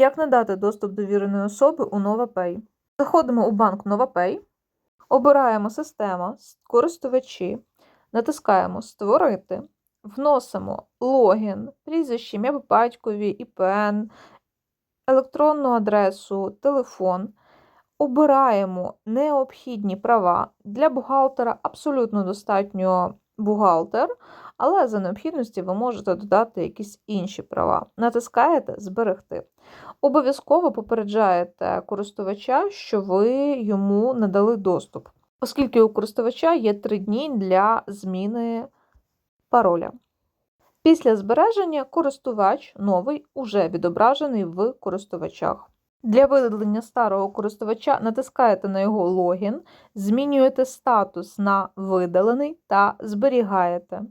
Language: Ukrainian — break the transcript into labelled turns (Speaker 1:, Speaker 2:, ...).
Speaker 1: Як надати доступ довіреної особи у NovaPay? Заходимо у банк NovaPay, обираємо система, користувачі, натискаємо Створити, вносимо логін, прізвище, ім'я по батькові, ІПН, електронну адресу, телефон. Обираємо необхідні права. Для бухгалтера абсолютно достатньо бухгалтер, але за необхідності ви можете додати якісь інші права. Натискаєте Зберегти. Обов'язково попереджаєте користувача, що ви йому надали доступ, оскільки у користувача є 3 дні для зміни пароля. Після збереження користувач новий уже відображений в користувачах. Для видалення старого користувача натискаєте на його логін, змінюєте статус на видалений та зберігаєте.